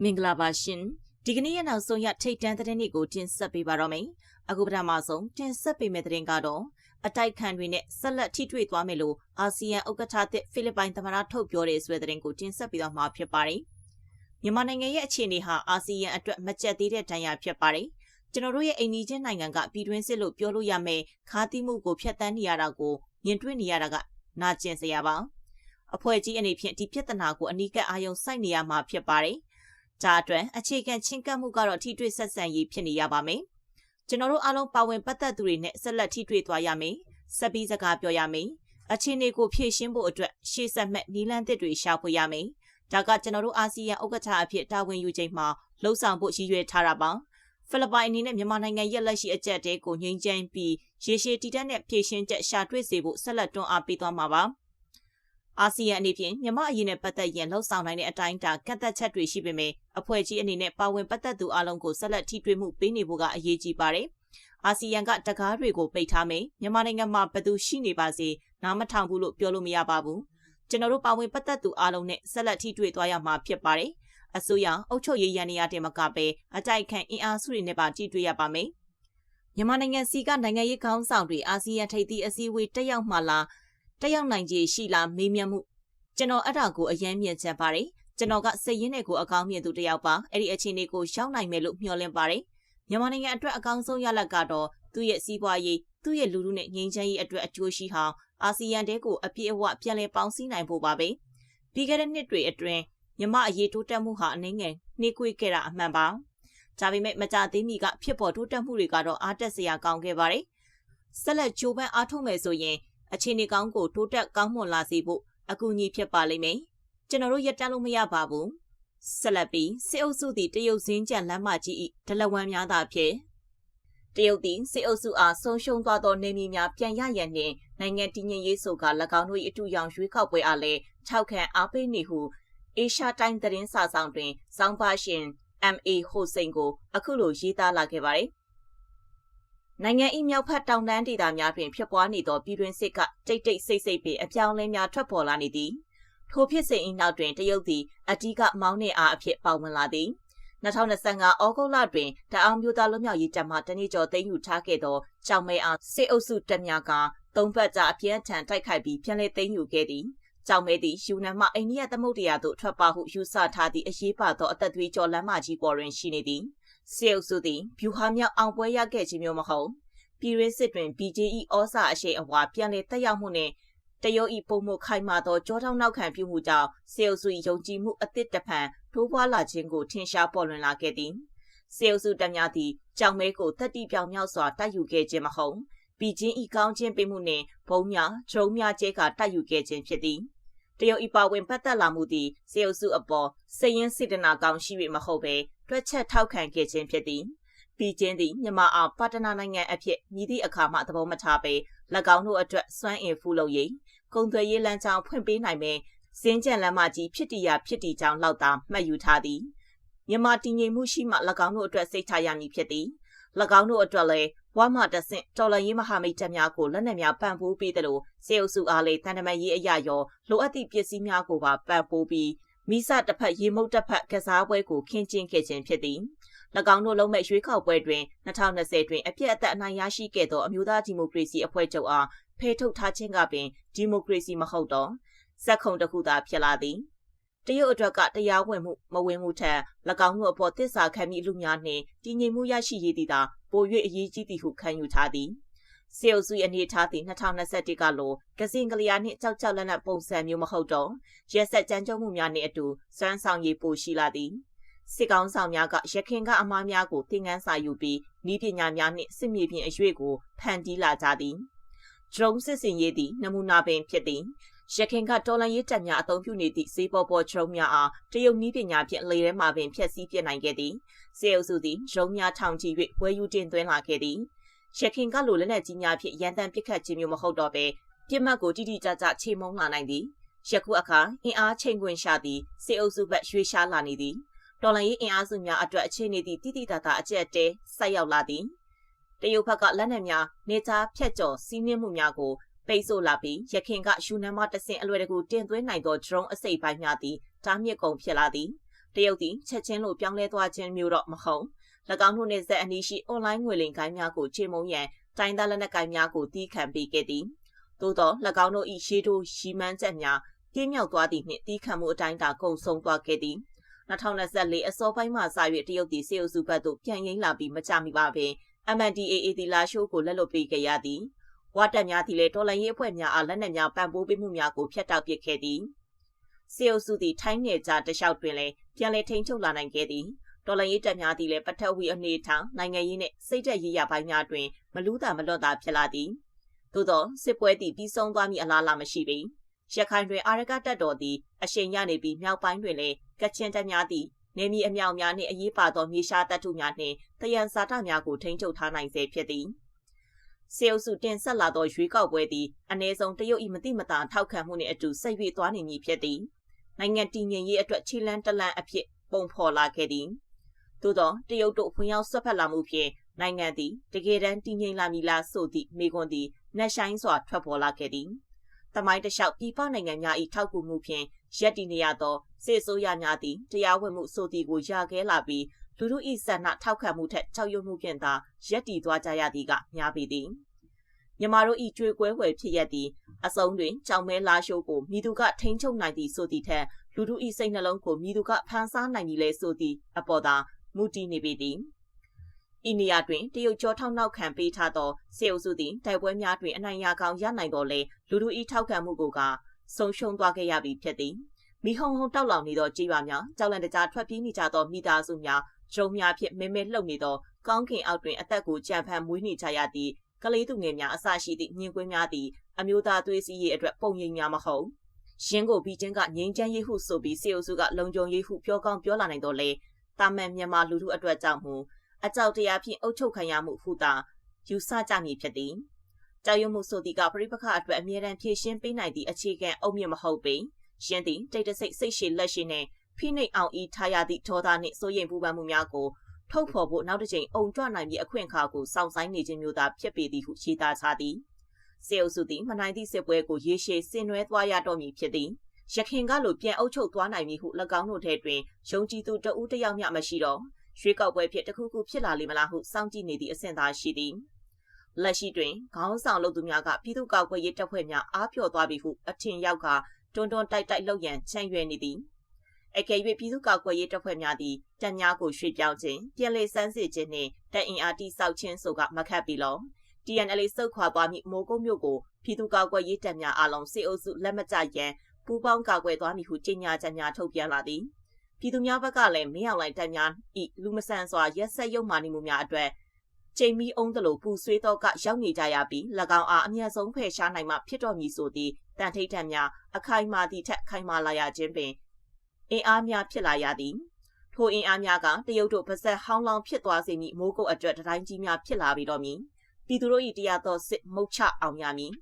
မင်္ဂလာပါရှင်ဒီကနေ့ရဲ့နောက်ဆုံးရထိတ်တန်းသတင်းတွေကိုတင်ဆက်ပေးပါတော့မယ်အခုပထမဆုံးတင်ဆက်ပေးမယ့်သတင်းကတော့အတိုက်ခံတွေနဲ့ဆက်လက်ထိတွေ့သွားမယ်လို့အာဆီယံဥက္ကဋ္ဌသစ်ဖိလစ်ပိုင်သမ္မတထုတ်ပြောတဲ့ဆိုတဲ့သတင်းကိုတင်ဆက်ပေးတော့မှာဖြစ်ပါတယ်မြန်မာနိုင်ငံရဲ့အခြေအနေဟာအာဆီယံအတွက်မကျက်သေးတဲ့တန်ရာဖြစ်ပါတယ်ကျွန်တော်တို့ရဲ့အိမ်နီးချင်းနိုင်ငံကပြည်တွင်းစစ်လို့ပြောလို့ရမယ်ခါးသီးမှုကိုဖျက်ဆီးနေရတာကိုမြင်တွေ့နေရတာကနာကျင်စရာပါအဖွဲ့ကြီးအနေဖြင့်ဒီပြဿနာကိုအနီးကပ်အာရုံစိုက်နေရမှာဖြစ်ပါတယ်။ ဒါအတွက်အခြေခံချင်းကပ်မှုကတော့ထိတွေ့ဆက်ဆံရေးဖြစ်နေရပါမယ်။ကျွန်တော်တို့အားလုံးပါဝင်ပတ်သက်သူတွေနဲ့ဆက်လက်ထိတွေ့သွားရမယ်။ဆက်ပြီးစကားပြောရမယ်။အခြေအနေကိုဖြည့်ရှင်းဖို့အတွက်ရှေ့ဆက်မဲ့နီလန်းသစ်တွေရှာဖွေရမယ်။ဒါကကျွန်တော်တို့အာဆီယံဥက္ကဋ္ဌအဖြစ်တာဝန်ယူချိန်မှာလှုံ့ဆော်ဖို့ရည်ရွယ်ထားတာပါ။ဖိလစ်ပိုင်အနေနဲ့မြန်မာနိုင်ငံရဲ့လက်ရှိအကြက်တဲကိုငြိမ်းချမ်းပြီးရေရှည်တည်တတ်တဲ့ဖြည့်ရှင်းချက်ရှာတွေ့စေဖို့ဆက်လက်တွန်းအားပေးသွားမှာပါ။ အာဆီယံအနေဖြင့်မြန်မာအရေးနဲ့ပတ်သက်ရင်လှုပ်ဆောင်နိုင်တဲ့အတိုင်းအတာကန့်သက်ချက်တွေရှိပေမဲ့အဖွဲ့ကြီးအနေနဲ့ပါဝင်ပတ်သက်သူအလုံးကိုဆက်လက်ထိတွေ့မှုပေးနေဖို့ကအရေးကြီးပါတယ်။အာဆီယံကတကားတွေကိုပိတ်ထားမယ်။မြန်မာနိုင်ငံမှာဘယ်သူရှိနေပါစေနားမထောင်ဘူးလို့ပြောလို့မရပါဘူး။ကျွန်တော်တို့ပါဝင်ပတ်သက်သူအလုံးနဲ့ဆက်လက်ထိတွေ့သွားရမှာဖြစ်ပါတယ်။အစိုးရအုပ်ချုပ်ရေးရန်နေရာတင်မကပဲအတိုက်ခံအင်အားစုတွေနဲ့ပါထိတွေ့ရပါမယ်။မြန်မာနိုင်ငံစီကနိုင်ငံရေးခေါင်းဆောင်တွေအာဆီယံထိပ်သီးအစည်းအဝေးတက်ရောက်မှလာ တက်ရောက်နိုင်ခြေရှိလားမေးမြန်းမှုကျွန်တော်အဲ့ဒါကိုအယမ်းမြင်ချက်ပါတယ်ကျွန်တော်ကစိတ်ရင်းနဲ့ကိုအကောင်းမြင်သူတယောက်ပါအဲ့ဒီအခြေအနေကိုရှောင်းနိုင်မယ်လို့မျှော်လင့်ပါတယ်မြန်မာနိုင်ငံအတွက်အကောင်းဆုံးရလဒ်ကတော့သူ့ရဲ့စီးပွားရေးသူ့ရဲ့လူလူနဲ့ငြိမ်းချမ်းရေးအတွက်အကျိုးရှိဟောင်းအာဆီယံတဲကိုအပြည့်အဝပြန်လည်ပေါင်းစည်းနိုင်ဖို့ပါပဲပြီးခဲ့တဲ့နှစ်တွေအတွင်းမြမအရေးတိုးတက်မှုဟာအနည်းငယ်နှေးကွေးခဲ့တာအမှန်ပါဒါပေမဲ့မကြသေးမီကဖြစ်ပေါ်တိုးတက်မှုတွေကတော့အားတက်စရာကောင်းခဲ့ပါတယ်ဆက်လက်ကြိုးပမ်းအားထုတ်မယ်ဆိုရင် အခြေအနေကောင်းကိုတိုးတက်ကောင်းမွန်လာစေဖို့အကူအညီဖြစ်ပါလိမ့်မယ်။ကျွန်တော်တို့ရက်တန်းလို့မရပါဘူး။ဆက်လက်ပြီးစစ်အုပ်စုသည်တရုတ်စင်းကြံလမ်းမကြီး၏ဒလဝမ်းများသာဖြစ်တရုတ်သည်စစ်အုပ်စုအားဆုံးရှုံးသွားသောနေမြေများပြန်ရရန်နှင့်နိုင်ငံတည်ငြိမ်ရေးဆိုက၎င်းတို့၏အတူရောင်ရွေးကောက်ပွဲအားလည်း၆ခန့်အားပေးနေဟုအေရှာတိုင်းသတင်းစာဆောင်တွင်စောင်းပါရှင် MA ဟိုစိန်ကိုအခုလိုရေးသားလာခဲ့ပါတယ်။ နိုင်ငံ၏မြောက်ဖက်တောင်တန်းဒေသများတွင်ဖြစ်ပွားနေသောပြည်တွင်းစစ်ကတိတ်တိတ်ဆိတ်ဆိတ်ပင်အပြောင်းလဲများထွက်ပေါ်လာနေသည်ထိုဖြစ်စဉ်၏နောက်တွင်တရုတ်သည်အတီးကမောင်းနှင့်အားအဖြစ်ပါဝင်လာသည်2025ဩဂုတ်လတွင်တအောင်မျိုးသားလွတ်မြောက်ရေးတပ်မှတနည်းကျော်သိမ်းယူထားခဲ့သောကြောင်မဲအားစစ်အုပ်စုတပ်များကသုံးဘက်ကြာအပြင်းထန်တိုက်ခိုက်ပြီးပြန်လည်သိမ်းယူခဲ့သည်ကြောင်မဲသည်ယူနန်မှအိန္ဒိယသမုဒ္ဒရာသို့ထွက်ပါဟုယူဆထားသည့်အရေးပါသောအသက်သွေးကြောလမ်းမကြီးပေါ်တွင်ရှိနေသည် စေအုပ်စုသည်ဗျူဟာမြောက်အောင်ပွဲရခဲ့ခြင်းမျိုးမဟုတ်ပြည်ရင်းစစ်တွင် BJE ဩစာအရှိန်အဝါပြန်လည်တက်ရောက်မှုနှင့်တရုတ်ဤပုံမှုခိုင်မာသောကြောထောက်နောက်ခံပြုမှုကြောင့်စေအုပ်စုယုံကြည်မှုအသစ်တဖန်ထိုးပွားလာခြင်းကိုထင်ရှားပေါ်လွင်လာခဲ့သည်စေအုပ်စုတပ်များသည်ကြောင်မဲကိုတက်တီပြောင်မြောက်စွာတိုက်ယူခဲ့ခြင်းမဟုတ်ပြည်ချင်းဤကောင်းခြင်းပေးမှုနှင့်ဘုံများဂျုံများကျဲကတိုက်ယူခဲ့ခြင်းဖြစ်သည်တရုတ်ဤပါဝင်ပတ်သက်လာမှုသည်စေအုပ်စုအပေါ်စည်ရင်စေတနာကောင်းရှိ၍မဟုတ်ဘဲ တွက်ချက်ထောက်ခံခဲ့ခြင်းဖြစ်သည်ပြီးချင်းသည်မြန်မာအောင်ပါတနာနိုင်ငံအဖြစ်မြည်သည့်အခါမှသဘောမထားပေ၎င်းတို့အတွက်စွမ်းအင်ဖူးလုပ်ရေးကုံသွယ်ရေးလမ်းကြောင်းဖွင့်ပေးနိုင်မယ်စင်းကြံလမ်းမကြီးဖြစ်တီရာဖြစ်တီကြောင်းလောက်သာမှတ်ယူထားသည်မြန်မာတည်ငြိမ်မှုရှိမှ၎င်းတို့အတွက်စိတ်ချရမည်ဖြစ်သည်၎င်းတို့အတွက်လည်းဝါမတဆင့်တော်လရေးမဟာမိတ်တပ်များကိုလက်နက်များပံ့ပိုးပေးတယ်လို့စေအုပ်စုအားလေတန်တမရေးအရာရောလိုအပ်သည့်ပစ္စည်းများကိုပါပံ့ပိုးပြီး မိစတစ်ဖက်ရေမုတ်တစ်ဖက်ကစားပွဲကိုခင်းကျင်းခဲ့ခြင်းဖြစ်သည်၎င်းတို့လုံးမဲ့ရွေးကောက်ပွဲတွင်2020တွင်အပြည့်အသက်အနိုင်ရရှိခဲ့သောအမျိုးသားဒီမိုကရေစီအဖွဲ့ချုပ်အားဖယ်ထုတ်ထားခြင်းကပင်ဒီမိုကရေစီမဟုတ်တော့စက်ခုံတစ်ခုသာဖြစ်လာသည်တရုတ်အတွက်ကတရားဝင်မှုမဝင်မှုထက်၎င်းတို့အပေါ်တစ္ဆာခံမိလူများနှင့်တည်ငြိမ်မှုရရှိရေးသည်သာပို၍အရေးကြီးသည်ဟုခံယူထားသည် စေအုပ်စုအနေထားသည့်2021ကလိုကစင်ကလျာနှင့်ကြောက်ကြောက်လန့်လန့်ပုံစံမျိုးမဟုတ်တော့ရက်ဆက်ကြမ်းကြုတ်မှုများနှင့်အတူစွမ်းဆောင်ရည်ပိုရှိလာသည်စစ်ကောင်းဆောင်များကရခင်ကအမားများကိုသင်ခန်းစာယူပြီးဤပညာများနှင့်စစ်မြေပြင်အရွေ့ကိုဖန်တီးလာကြသည်ဒရုန်းစစ်စင်ရေးသည့်နမူနာပင်ဖြစ်သည်ရခင်ကတော်လန်ရေးတပ်များအသုံးပြုနေသည့်စေပေါ်ပေါ်ဒရုန်းများအားတရုတ်နည်းပညာဖြင့်လေထဲမှပင်ဖျက်ဆီးပြစ်နိုင်ခဲ့သည်စေအုပ်စုသည်ဒရုန်းများထောင်ချီ၍ဝယ်ယူတင်သွင်းလာခဲ့သည် ရခင်ကလိုလက်နက်ကြီးများဖြင့်ရန်တမ်းပစ်ခတ်ခြင်းမျိုးမဟုတ်တော့ဘဲပြစ်မှတ်ကိုတိတိကျကျချိန်မုံလာနိုင်သည်ယခုအခါအင်အားချိန်ခွင်ရှာသည်စေအုပ်စုဘက်ရွှေ့ရှားလာနေသည်တော်လှန်ရေးအင်အားစုများအတွက်အခြေအနေသည့်တိတိတသာအကျက်တဲဆိုက်ရောက်လာသည်တရုတ်ဘက်ကလက်နက်များနေသားဖြတ်ကျော်စီးနှင်းမှုများကိုပိတ်ဆို့လာပြီးရခင်ကယူနန်မတဆင်အလွယ်တကူတင်သွင်းနိုင်သော drone အစိပ်ပိုင်းများသည်တားမြစ်ကုန်ဖြစ်လာသည်တရုတ်သည်ချက်ချင်းလိုပြောင်းလဲသွားခြင်းမျိုးတော့မဟုတ်၎ င်းတို့နှင့်ဆက်အနီးရှိအွန်လိုင်းငွေလိမ်ကိုင်းများကိုချေမှုန်းရန်တိုင်းသားလက်နက်ကိုင်းများကိုတီးခံပေးခဲ့သည်သို့သော၎င်းတို့၏ရှေးတိုးရီမန်းချက်များပြင်းမြောက်သွားသည့်နှင့်တီးခံမှုအတိုင်းသာကုံဆုံးသွားခဲ့သည်2024အစောပိုင်းမှစ၍တရုတ်ပြည်စေအုပ်စုဘက်သို့ပြန်ရင်းလာပြီးမကြမီပါပင် MNDAA တီလာရှိုးကိုလက်လွတ်ပေးခဲ့ရသည်ဝါတက်များသည်လည်းတော်လိုင်းရေးအဖွဲ့များအားလက်နက်များပံ့ပိုးပေးမှုများကိုဖျက်တောက်ပစ်ခဲ့သည်စေအုပ်စုသည်ထိုင်းနယ်ကြားတလျှောက်တွင်လည်းပြန်လည်ထိန်းချုပ်လာနိုင်ခဲ့သည် တော်လိုင်းရေးတပ်များသည်လည်းပထဝီအနေထားနိုင်ငံရေးနှင့်စိတ်သက်ရေးရပိုင်းများတွင်မလူးတာမလွတ်တာဖြစ်လာသည်သို့သောစစ်ပွဲသည်ပြီးဆုံးသွားမည့်အလားအလာမရှိပေရခိုင်တွင်အာရကတပ်တော်သည်အရှိန်ရနေပြီးမြောက်ပိုင်းတွင်လည်းကချင်တပ်များသည်နေမီအမြောက်များနှင့်အရေးပါသောမြေရှားတပ်ထုများနှင့်တယံဇာတများကိုထိန်းချုပ်ထားနိုင်စေဖြစ်သည်စေအုပ်စုတင်ဆက်လာသောရွေးကောက်ပွဲသည်အ ਨੇ ဆုံးတရုတ်၏မတိမတာထောက်ခံမှုနှင့်အတူဆက်၍သွားနေမည်ဖြစ်သည်နိုင်ငံတည်ငြိမ်ရေးအတွက်ခြေလန်းတလန်းအဖြစ်ပုံဖော်လာခဲ့သည် သို့သောတရုတ်တို့ဖွံ့ရောက်ဆွတ်ဖက်လာမှုဖြင့်နိုင်ငံသည်တကယ်တမ်းတည်ငြိမ်လာမည်လားဆိုသည့်မိကွန်းသည်နှက်ဆိုင်စွာထွက်ပေါ်လာခဲ့သည်တမိုင်းတလျှောက်ပြည်ပနိုင်ငံများ၏ထောက်ကူမှုဖြင့်ရက်တည်နေရသောစစ်ဆိုးရများသည်တရားဝင်မှုဆိုသည်ကိုရခဲလာပြီးလူထု၏ဆန္ဒထောက်ခံမှုထက်ကြောက်ရွံ့မှုဖြင့်သာရက်တည်သွားကြရသည်ကများပေသည်မြမတို့ဤကြွေကွဲဝယ်ဖြစ်ရသည့်အစုံတွင်ကြောင်မဲလာရှိုးကိုမိသူကထိန်းချုပ်နိုင်သည်ဆိုသည့်ထက်လူထုဤစိတ်နှလုံးကိုမိသူကဖန်ဆားနိုင်ပြီလေဆိုသည့်အပေါ်သာ မူတည်နေပေသည်အိန္ဒိယတွင်တရုတ်ကျောထောက်နောက်ခံပေးထားသောစေအုပ်စုသည်တိုက်ပွဲများတွင်အနိုင်ရကောင်းရနိုင်တော်လဲလူထုဤထောက်ခံမှုကိုကဆုံးရှုံးသွားခဲ့ရပြီဖြစ်သည်မိဟုံဟုံတောက်လောင်နေသောကြေးပါများကြောက်လန့်တကြားထွက်ပြေးနေကြသောမိသားစုများရုံများဖြင့်မဲမဲလှုပ်နေသောကောင်းကင်အောက်တွင်အသက်ကိုကြံဖန်မွေးနေကြရသည့်ကလေးသူငယ်များအစရှိသည့်ညင်ကွင်းများသည်အမျိုးသားသွေးစည်းရေးအတွက်ပုံရိပ်များမဟုတ်ရင်းကိုပြီးချင်းကငိမ့်ချမ်းရေးဟုဆိုပြီးစေအုပ်စုကလုံခြုံရေးဟုပြောကောင်းပြောလာနိုင်တော့လေ တာမန်မြန်မာလူထုအတွက်ကြောင့်မူအကြောက်တရားဖြင့်အုပ်ချုပ်ခံရမှုဟုသာယူဆကြမည်ဖြစ်သည်ကြောက်ရွံ့မှုဆိုသည်ကပြိပခအတွက်အမြဲတမ်းဖြည့်ရှင်းပေးနိုင်သည့်အခြေခံအုတ်မြင့်မဟုတ်ပေရှင်းသည်တိတ်တဆိတ်စိတ်ရှည်လက်ရှိနှင့်ဖိနှိပ်အောင်ဤထားရသည့်ဒေါသနှင့်စိုးရိမ်ပူပန်မှုများကိုထုတ်ဖော်ဖို့နောက်တစ်ချိန်အုံကြွနိုင်ပြီးအခွင့်အခါကိုစောင့်ဆိုင်နေခြင်းမျိုးသာဖြစ်ပေသည်ဟုရှင်းသားချသည်စေအုပ်စုသည်မနိုင်သည့်စစ်ပွဲကိုရေရှည်ဆင်နွှဲသွားရတော့မည်ဖြစ်သည် ရခင်ကလိုပြန်အုပ်ချုပ်သွားနိုင်မည်ဟု၎င်းတို့ထဲတွင်ယုံကြည်သူတဦးတယောက်မျှမရှိတော့ရွှေကောက်ပွဲဖြစ်တခုခုဖြစ်လာလိမ့်မလားဟုစောင့်ကြည့်နေသည့်အဆင့်သာရှိသည်လက်ရှိတွင်ခေါင်းဆောင်လုပ်သူများကပြည်သူ့ကောက်ွယ်ရေးတပ်ဖွဲ့များအားပြော့သွားပြီဟုအထင်ရောက်ကတွန်းတွန်းတိုက်တိုက်လှုပ်ရန်ချမ်းရွယ်နေသည်အကယ်၍ပြည်သူ့ကောက်ွယ်ရေးတပ်ဖွဲ့များသည်တပ်များကိုရွှေ့ပြောင်းခြင်းပြည်လေစမ်းစစ်ခြင်းနှင့်တပ်အင်အားတိစောက်ခြင်းဆိုကမခတ်ပြီလော TNL စုတ်ခွာသွားမိမိုးကုတ်မြို့ကိုပြည်သူ့ကောက်ွယ်ရေးတပ်များအားလုံးစစ်အုပ်စုလက်မကျရန် ပူးပေါင်းကာကွယ်သွားမည်ဟုကြေညာချက်များထုတ်ပြန်လာသည်ပြည်သူများဘက်ကလည်းမင်းအောင်လှိုင်တပ်များဤလူမဆန်စွာရက်ဆက်ရုပ်မာနေမှုများအတွက်ချိန်မီအုံးတလို့ပူဆွေးတော့ကရောက်နေကြရပြီး၎င်းအားအမျက်ဆုံးဖယ်ရှားနိုင်မှဖြစ်တော်မည်ဆိုသည့်တန်ထိတ်ထက်များအခိုင်မာသည့်ထက်ခိုင်မာလာရခြင်းပင်အင်အားများဖြစ်လာရသည်ထိုအင်အားများကတရုတ်တို့ပါဆက်ဟောင်းလောင်းဖြစ်သွားစေမည့်မိုးကုတ်အတွက်တတိုင်းကြီးများဖြစ်လာပြီးတော့မည်ပြည်သူတို့၏တရားတော်စစ်မုတ်ချအောင်ရမည်